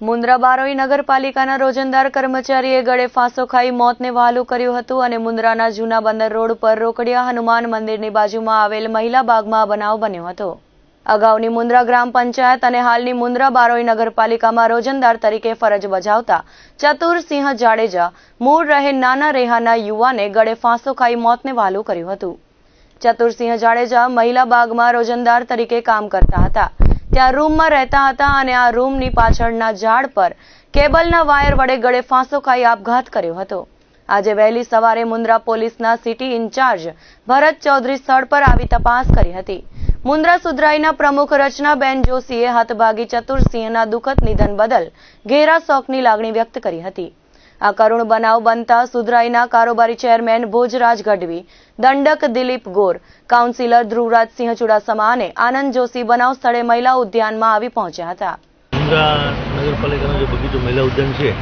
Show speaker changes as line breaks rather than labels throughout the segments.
મુન્દ્રા બારોઈ નગરપાલિકાના રોજંદાર કર્મચારીએ ગળે ફાંસો ખાઈ મોતને વહાલું કર્યું હતું અને મુન્દ્રાના જૂના બંદર રોડ પર રોકડિયા હનુમાન મંદિરની બાજુમાં આવેલ મહિલા બાગમાં બનાવ બન્યો હતો. અગાઉની મુન્દ્રા ગ્રામ પંચાયત અને હાલની મુન્દ્રા બારોઈ નગરપાલિકામાં રોજંદાર તરીકે ફરજ બજાવતા ચતુરસિંહ જાડેજા, મૂળ રહે નાના રેહાના યુવાને ગળે ફાંસો ખાઈ મોતને વહાલું કર્યું હતું. ચતુરસિંહ જાડેજા મહિલા બાગમાં રોજંદાર તરીકે કામ કરતા હતા. ત્યાં રૂમમાં રહેતા હતા અને આ રૂમની પાછળના ઝાડ પર કેબલના વાયર વડે ગળે ફાંસો ખાઈ આપઘાત કર્યો હતો. આજે વહેલી સવારે મુન્દ્રા પોલીસના સિટી ઇન્ચાર્જ ભરત ચૌધરી સ્થળ પર આવી તપાસ કરી હતી. મુન્દ્રા સુધરાઈના પ્રમુખ રચનાબેન જોશીએ હતભાગી ચતુરસિંહના દુઃખદ નિધન બદલ ઘેરા શોકની લાગણી વ્યક્ત કરી હતી. આ કરુણ બનાવ બનતા સુધરાઈના કારોબારી ચેરમેન ભોજરાજ ગઢવી, દંડક દિલીપ ગોર, કાઉન્સિલર ધ્રુવરાજસિંહ ચુડાસમા અને આનંદ જોશી બનાવ સ્થળે મહિલા ઉદ્યાનમાં આવી પહોંચ્યા હતા.
નગરપાલિકાનો જે બગીચો મહિલા ઉદ્યાન છે,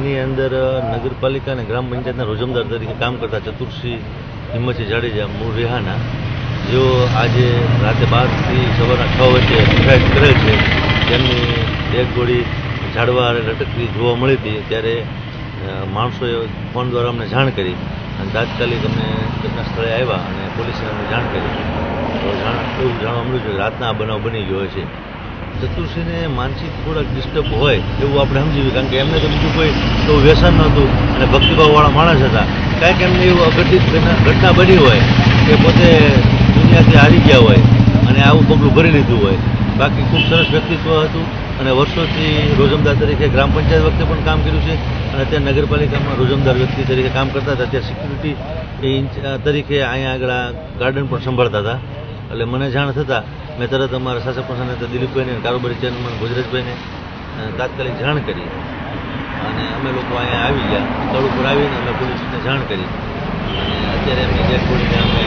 એની અંદર નગરપાલિકા અને ગ્રામ પંચાયતના રોજમદાર તરીકે કામ કરતા ચતુર્સિંહ, હિંમતસિંહ જાડેજા મૂળ રેહાના જેઓ આજે રાતે બારથી સવારના છ વચ્ચે સુસાઇડ કરેલ છે તેમની એક ગોળી ઝાડવા લટકતી જોવા મળી હતી, ત્યારે માણસોએ ફોન દ્વારા અમને જાણ કરી અને તાત્કાલિક અમે ઘટના સ્થળે આવ્યા અને પોલીસને અમને જાણ કરી. તો જાણ, એવું જાણવા મળ્યું છે કે રાતના આ બનાવ બની ગયો છે. ચતુર્સિંહને માનસિક થોડાક ડિસ્ટર્બ હોય એવું આપણે સમજીએ કારણ કે એમને તો બીજું કોઈ એવું વ્યસન નહોતું અને ભક્તિભાવવાળા માણસ હતા. કાંઈક એમને એવું અઘટિત ઘટના બની હોય કે પોતે દુનિયાથી હારી ગયા હોય અને આવું પગલું ભરી લીધું હોય. બાકી ખૂબ સરસ વ્યક્તિત્વ હતું. અને વર્ષોથી રોજમદાર તરીકે ગ્રામ પંચાયત વખતે પણ કામ કર્યું છે અને અત્યારે નગરપાલિકામાં રોજમદાર વ્યક્તિ તરીકે કામ કરતા હતા. ત્યાં સિક્યુરિટી તરીકે અહીંયા આગળ ગાર્ડન પણ સંભાળતા હતા. એટલે મને જાણ થતાં મેં તરત અમારા શાસક હતા દિલીપભાઈને, કારોબારી ચેરમેન ગુજરાતભાઈને તાત્કાલિક જાણ કરી. અને અમે લોકો અહીંયા આવી ગયા, સ્થળ ઉપર આવીને અમે પોલીસને જાણ કરી. અને અત્યારે અમે ડેડ અમે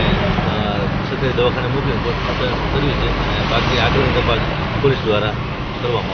સરકારી દવાખાને મોકલી કર્યું છે અને બાકી આગળની તપાસ પોલીસ દ્વારા કરવામાં